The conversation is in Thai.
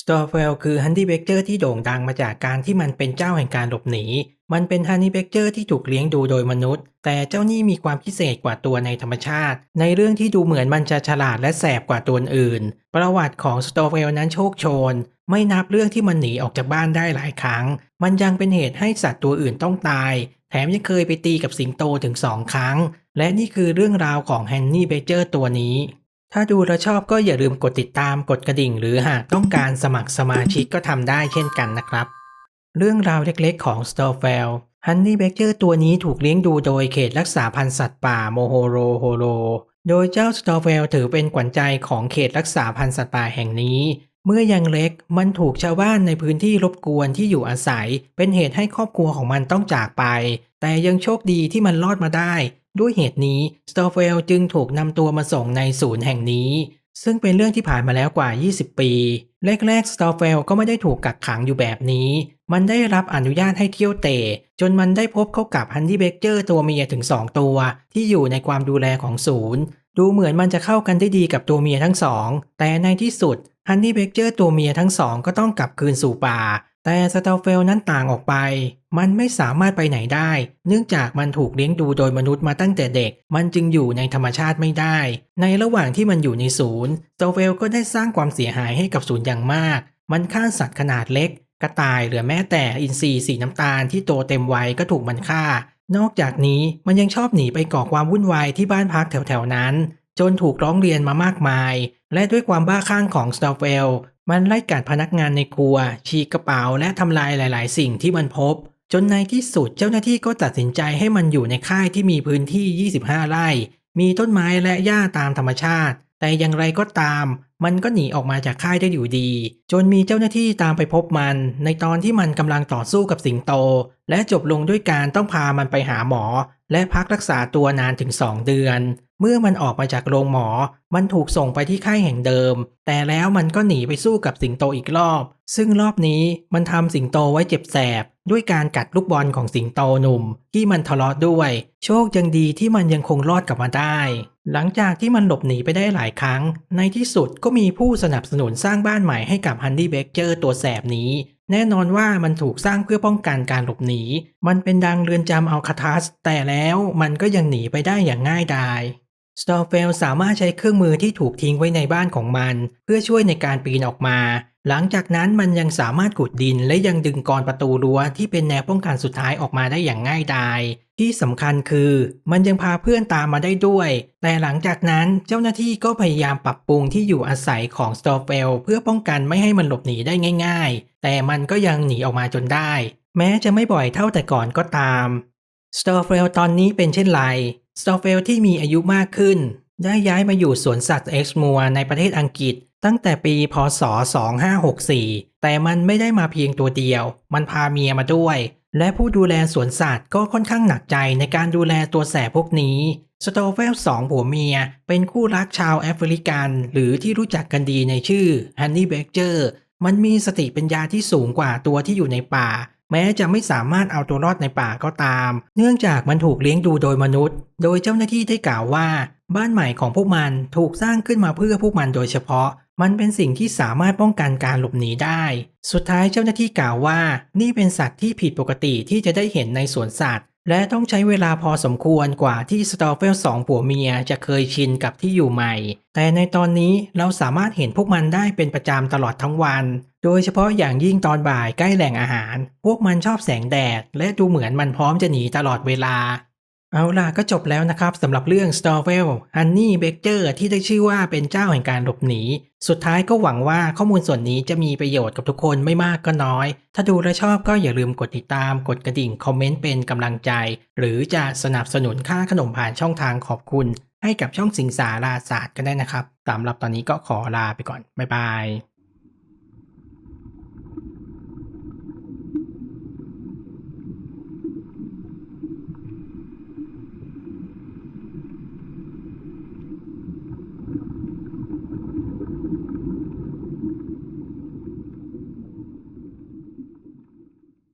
สตอร์เฟลคือฮันนี่เบเกอร์ที่โด่งดังมาจากการที่มันเป็นเจ้าแห่งการหลบหนี มันเป็นฮันนี่เบเกอร์ที่ถูกเลี้ยงดูโดยมนุษย์ แต่เจ้านี่มีความพิเศษกว่าตัวในธรรมชาติ ในเรื่องที่ดูเหมือนมันจะฉลาดและแสบกว่าตัวอื่น ประวัติของสตอร์เฟลนั้นโชคโชน ไม่นับเรื่องที่มันหนีออกจากบ้านได้หลายครั้ง มันยังเป็นเหตุให้สัตว์ตัวอื่นต้องตาย แถมยังเคยไปตีกับสิงโตถึงสองครั้ง และนี่คือเรื่องราวของแฮนนี่เบเกอร์ตัวนี้ ถ้าดูแล้วชอบก็อย่าลืมกดติดตามกดกระดิ่ง หรือหากต้องการสมัครสมาชิกก็ทำได้เช่นกันนะครับ เรื่องราวเล็กๆของ s t o r f e l ฮันนี่เบเกอร์ตัวนี้ถูกเลี้ยงดูโดยเขตรักษาพันธุ์สัตว์ป่าโมโฮโรโฮโร โดยเจ้า s t o r f e l ถือเป็นขวัญใจของเขตรักษาพันธุ์สัตว์ป่าแห่งนี้ เมื่อยังเล็กมันถูกชาวบ้านในพื้นที่รบกวนที่อยู่อาศัย เป็นเหตุให้ครอบครัวของมันต้องจากไป แต่ยังโชคดีที่มันรอดมาได้ ด้วยเหตุนี้ s t o r f e l จึงถูกนำตัวมาส่งในศูนย์แห่งนี้ ซึ่งเป็นเรื่องที่ผ่านมาแล้วกว่า 20 ปี แรกๆ s t o r f e l ก็ไม่ได้ถูกกักขังอยู่แบบนี้ มันได้รับอนุญาตให้เที่ยวเตะจนมันได้พบเข้ากับฮันดี้เบเกอร์ตัวเมียถึง 2 ตัว ที่อยู่ในความดูแลของศูนย์ ดูเหมือนมันจะเข้ากันได้ดีกับตัวเมียทั้งสองแต่ในที่สุดฮันนี่เบเกอร์ตัวเมียทั้งสองก็ต้องกลับคืนสู่ป่า แต่สเตอเฟลนั้นต่างออกไป มันไม่สามารถไปไหนได้ เนื่องจากมันถูกเลี้ยงดูโดยมนุษย์มาตั้งแต่เด็ก มันจึงอยู่ในธรรมชาติไม่ได้ ในระหว่างที่มันอยู่ในศูนย์สเตอเฟลก็ได้สร้างความเสียหายให้กับศูนย์อย่างมาก มันฆ่าสัตว์ขนาดเล็ก กระต่ายหรือแม้แต่อินทรีสีน้ำตาลที่โตเต็มวัยก็ถูกมันฆ่า นอกจากนี้มันยังชอบหนีไปก่อความวุ่นวายที่บ้านพักแถวๆนั้น จนถูกร้องเรียนมามากมาย และด้วยความบ้าคลั่งของสเตอเฟล มันไล่กัดพนักงานในครัว ฉีกกระเป๋าและทำลายหลาย ๆ สิ่งที่มันพบ จนในที่สุดเจ้าหน้าที่ก็ตัดสินใจให้มันอยู่ในค่ายที่มีพื้นที่ 25 ไร่ มีต้นไม้และหญ้าตามธรรมชาติ แต่อย่างไรก็ตาม มันก็หนีออกมาจากค่ายได้อยู่ดี จนมีเจ้าหน้าที่ตามไปพบมัน ในตอนที่มันกำลังต่อสู้กับสิงโต และจบลงด้วยการต้องพามันไปหาหมอ และพักรักษาตัวนานถึง 2 เดือน เมื่อมันออกมาจากโรงหมอ มันถูกส่งไปที่ค่ายแห่งเดิม แต่แล้วมันก็หนีไปสู้กับสิงโตอีกรอบ ซึ่งรอบนี้มันทำสิงโตไว้เจ็บแสบ ด้วยการกัดลูกบอลของสิงโตหนุ่มที่มันทะเลาะด้วย โชคยังดีที่มันยังคงรอดกลับมาได้ หลังจากที่มันหลบหนีไปได้หลายครั้ง ในที่สุดก็มีผู้สนับสนุนสร้างบ้านใหม่ให้กับฮันดี้เบเกอร์ตัวแสบนี้ แน่นอนว่ามันถูกสร้างเพื่อป้องกันการหลบหนี มันเป็นดังเรือนจำอัลคาทัสแต่แล้วมันก็ยังหนีไปได้อย่างง่ายดาย สตอร์เฟลสามารถใช้เครื่องมือที่ถูกทิ้งไว้ในบ้านของมัน เพื่อช่วยในการปีนออกมา หลังจากนั้นมันยังสามารถขุดดินและยังดึงกรอนประตูรั้วที่เป็นแนวป้องกันสุดท้ายออกมาได้อย่างง่ายดาย ที่สำคัญคือมันยังพาเพื่อนตามมาได้ด้วย แต่หลังจากนั้นเจ้าหน้าที่ก็พยายามปรับปรุงที่อยู่อาศัยของสตอร์เฟลเพื่อป้องกันไม่ให้มันหลบหนีได้ง่าย ๆ แต่มันก็ยังหนีออกมาจนได้ แม้จะไม่บ่อยเท่าแต่ก่อนก็ตามสตอร์เฟลตอนนี้เป็นเช่นไร สตอเฟลที่มีอายุมากขึ้น ได้ย้ายมาอยู่สวนสัตว์เอ็กซ์มัวในประเทศอังกฤษ ตั้งแต่ปีพศ 2564 แต่มันไม่ได้มาเพียงตัวเดียว มันพาเมียมาด้วย และผู้ดูแลสวนสัตว์ก็ค่อนข้างหนักใจในการดูแลตัวแสบพวกนี้สโตเฟลสองผัวเมีย เป็นคู่รักชาวแอฟริกัน หรือที่รู้จักกันดีในชื่อฮันนี่เบเกอร์มันมีสติปัญญาที่สูงกว่าตัวที่อยู่ในป่า แม้จะไม่สามารถเอาตัวรอดในป่าก็ตาม เนื่องจากมันถูกเลี้ยงดูโดยมนุษย์ โดยเจ้าหน้าที่ได้กล่าวว่า บ้านใหม่ของพวกมันถูกสร้างขึ้นมาเพื่อพวกมันโดยเฉพาะ มันเป็นสิ่งที่สามารถป้องกันการหลบหนีได้ สุดท้ายเจ้าหน้าที่กล่าวว่า นี่เป็นสัตว์ที่ผิดปกติที่จะได้เห็นในสวนสัตว์ และต้องใช้เวลาพอสมควรกว่าที่สตอเฟลสองผัวเมียจะเคยชินกับที่อยู่ใหม่ แต่ในตอนนี้เราสามารถเห็นพวกมันได้เป็นประจำตลอดทั้งวัน โดยเฉพาะอย่างยิ่งตอนบ่ายใกล้แหล่งอาหาร พวกมันชอบแสงแดด และดูเหมือนมันพร้อมจะหนีตลอดเวลา เอาล่ะก็จบแล้วนะครับสำหรับเรื่อง s t o r v e l Honey Baker ที่ได้ชื่อว่าเป็นเจ้าแห่งการหลบหนี สุดท้ายก็หวังว่าข้อมูลส่วนนี้จะมีประโยชน์กับทุกคนไม่มากก็น้อย ถ้าดูและชอบก็อย่าลืมกดติดตาม กดกระดิ่ง คอมเมนต์เป็นกำลังใจ หรือจะสนับสนุนค่าขนมผ่านช่องทางขอบคุณ ให้กับช่องสิงสาราศาสตร์ก็ได้นะครับสำหรับตอนนี้ก็ขอลาไปก่อนบ๊ายบาย